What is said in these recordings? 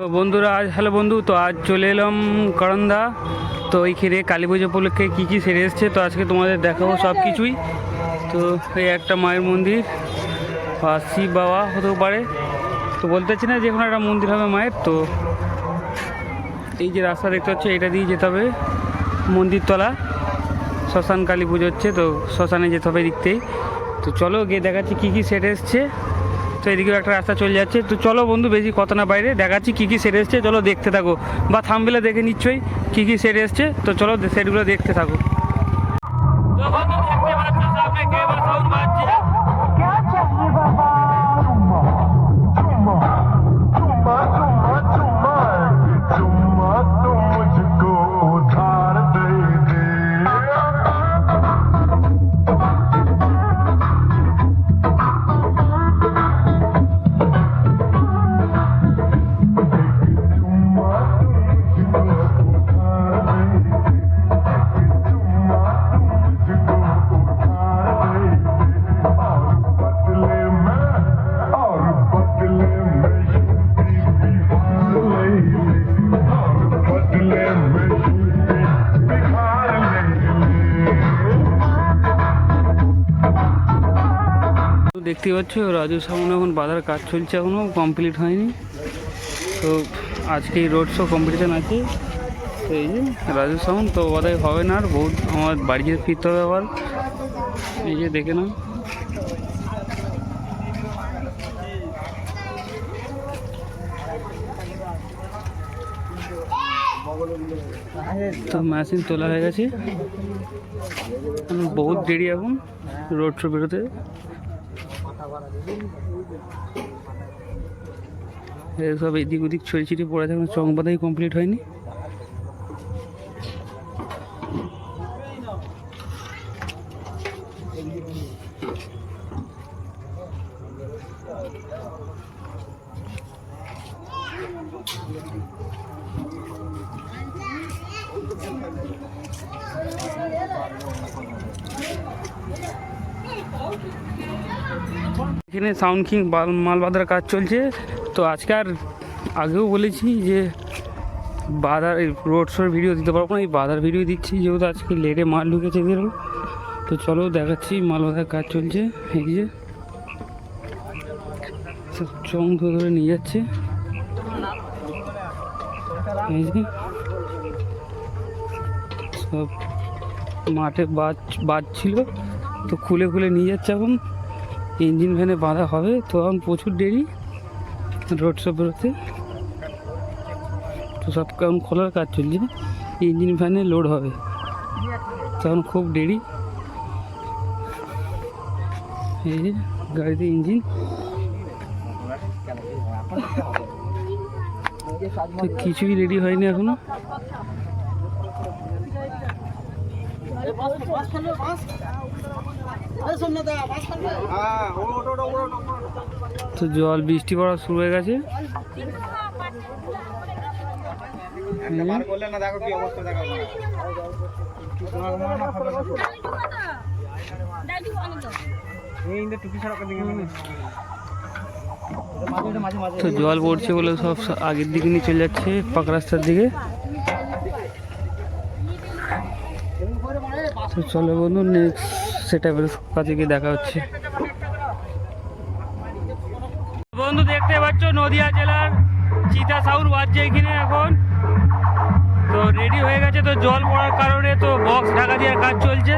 তো বন্ধুরা, আজ হ্যালো বন্ধু, তো আজ চলে এলাম করন্দা তো এইখানে কালী পুজো উপলক্ষে কী কী সেরে এসছে, তো আজকে তোমাদের দেখাবো সব কিছুই। তো এই একটা মায়ের মন্দির, বা শিব বাবা হতেও পারে। তো বলতে চাচ্ছি না যে কোনো একটা মন্দির হবে মায়ের, তো এই যে রাস্তা দেখতে হচ্ছে এটা দিয়ে যেতে হবে মন্দিরতলা। শ্মশান কালী পুজো হচ্ছে, তো শ্মশানে যেতে হবে এদিকতেই তো চলো গিয়ে দেখাচ্ছি কী কী সেট এসছে। তো এদিকেও একটা রাস্তা চলে যাচ্ছে। তো চলো বন্ধু, বেশি কত না বাইরে। দেখাচ্ছি কী কী সেট এসছে, চলো দেখতে থাকো। বা থামবেলে দেখে নিশ্চয়ই কী কী সেট এসছে। তো চলো সেটগুলো দেখতে থাকো। দেখতে পাচ্ছ রাজু সামনে এখন বাধার কাজ চলছে এখনও কমপ্লিট হয়নি। তো আজকে রোড শো কম্পিটিশান আছে। তো এই যে রাজু সাউন্ড তো বোধহয় হবে না আর বহুত আমার বাড়ি যেতে ফিরতে হবে আবার। এই যে দেখে নাও। তো মেশিন তোলা হয়ে গেছে। বহুত দেরি এখন রোড শো বেরোতে। সব এদিক ওদিক ছড়িয়ে ছিটিয়ে পড়ে এখন চং কমপ্লিট হয়নি। এখানে সাউন্ড কিং মাল বাঁধার কাজ চলছে। তো আজকে আর আগেও বলেছি যে বাধার রোড শোর ভিডিও দিতে পারব না। এই বাধার ভিডিও দিচ্ছি যেহেতু আজকে লেটে মাল ঢুকেছে এদের। তো চলো দেখাচ্ছি মাল বাঁধার কাজ চলছে। এই যে চং ধরে নিয়ে যাচ্ছে। সব মাঠে বাজ বাজ ছিল তো খুলে খুলে নিয়ে যাচ্ছে এখন। ইঞ্জিন ভ্যানে বাঁধা হবে, তো এখন প্রচুর দেরি রোড শো বেরোতে তো সব কারণ খোলার কাজ চলছে, ইঞ্জিন ভ্যানে লোড হবে। তখন খুব দেরি। এই যে গাড়িতে ইঞ্জিন। কিছুই রেডি হয়নি এখনও। তো জল, বৃষ্টি পড়া শুরু হয়ে গেছে। তো জল পড়ছে বলে সব আগের দিকে নিয়ে চলে যাচ্ছে, পাকা রাস্তার দিকে। তো চলো বন্ধু নেক্সট সেটাপের কাছে গিয়ে দেখা হচ্ছে। বন্ধু, দেখতে পাচ্ছ নদিয়া জেলার চিতা সাউর বাজছে এখানে এখন। তো রেডি হয়ে গেছে, তো জল পড়ার কারণে তো বক্স ঢাকা দেওয়ার কাজ চলছে।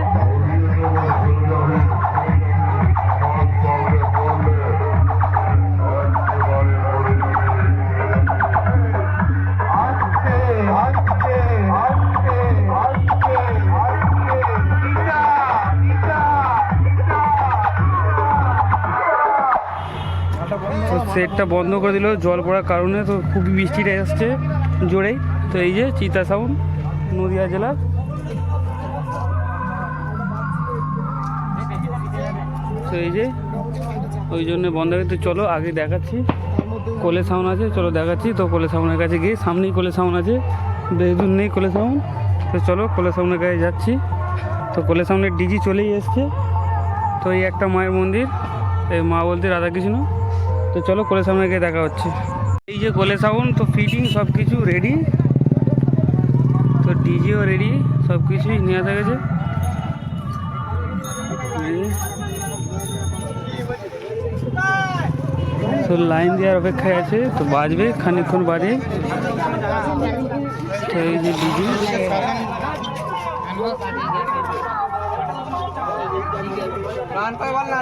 সেটটা বন্ধ করে দিল, জল পড়ার কারণে তো খুবই বৃষ্টিটা এসছে জোরেই তো এই যে চিতা সাউন্ড, নদিয়া জেলার তো এই যে, ওই জন্য বন্ধ তো চলো আগে দেখাচ্ছি। কোলে সাউন্ড আছে, চলো দেখাচ্ছি। তো কোলে সাউনের কাছে গিয়ে সামনেই কোলে সাউন্ড আছে। বেশ দূর নেই কোলে সাউন্ড। তো চলো কোলে সাউন্ডের কাছে যাচ্ছি। তো কোলে সাউন্ডের ডিজি চলেই এসছে। তো এই একটা মায়ের মন্দির, এই মা বলতে রাধাকৃষ্ণ। তো চলো কোলে সামনে গিয়ে দেখা হচ্ছে। এই যে গোলে সাউন্ড, তো ফিটিং সব কিছু রেডি তো ডিজেও রেডি সব কিছুই নিয়ে আসা গেছে। তো লাইন দেওয়ার অপেক্ষায় আছে, তো বাজবে, খানিকক্ষণ বাজে। তো এই যে ডিজে। কয় বল না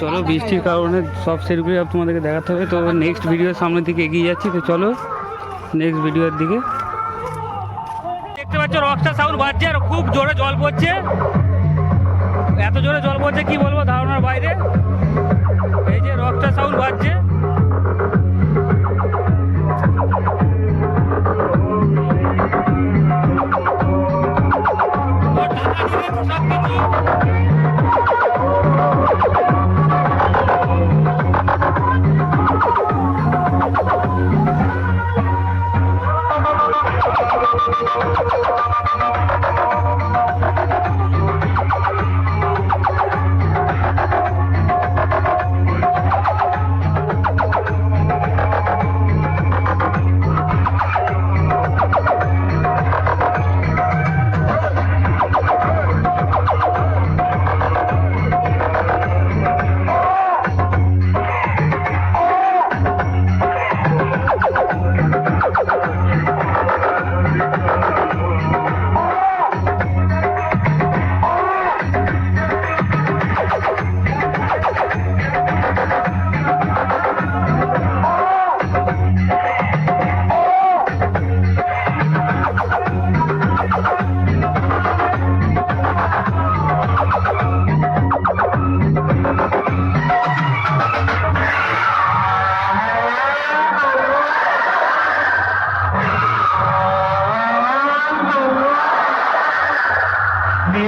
চলো বৃষ্টির কারণে সব সেটগুলো তোমাদেরকে দেখাতে হবে। তো নেক্সট ভিডিওর সামনের দিকে এগিয়ে যাচ্ছি তো চলো নেক্সট ভিডিওর দিকে। দেখতে পাচ্ছ রকস্টার সাউন্ড বাজছে আর খুব জোরে জল পড়ছে। এত জোরে জল পড়ছে কি বলব ধারণার বাইরে? এই যে রকস্টার সাউন্ড বাজছে।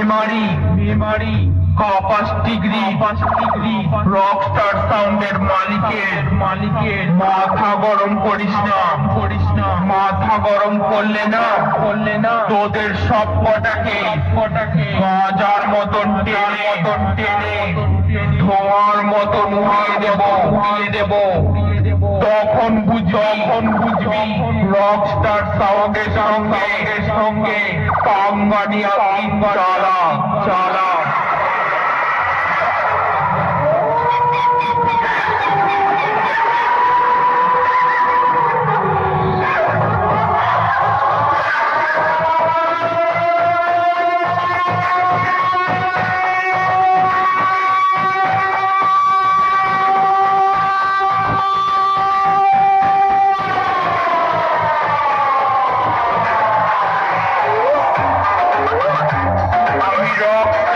Memory memory. কপাস ডিগ্রি কপাস ডিগ্রি রকস্টার সাউন্ডের মালিকের মালিকের। মাথা গরম করিস না করিস না। মাথা গরম করলে না করলে না। তোদের সব কটাকে কটাকে গাজার মতন টেনে মতন টেনে। ধোঁয়ার মতন উড়িয়ে দেব উড়িয়ে দেব। তখন বুঝ যখন বুঝবি রকস্টার সাউন্ডের সঙ্গে সঙ্গে পাঙ্গানিয়া চালা চালা। York.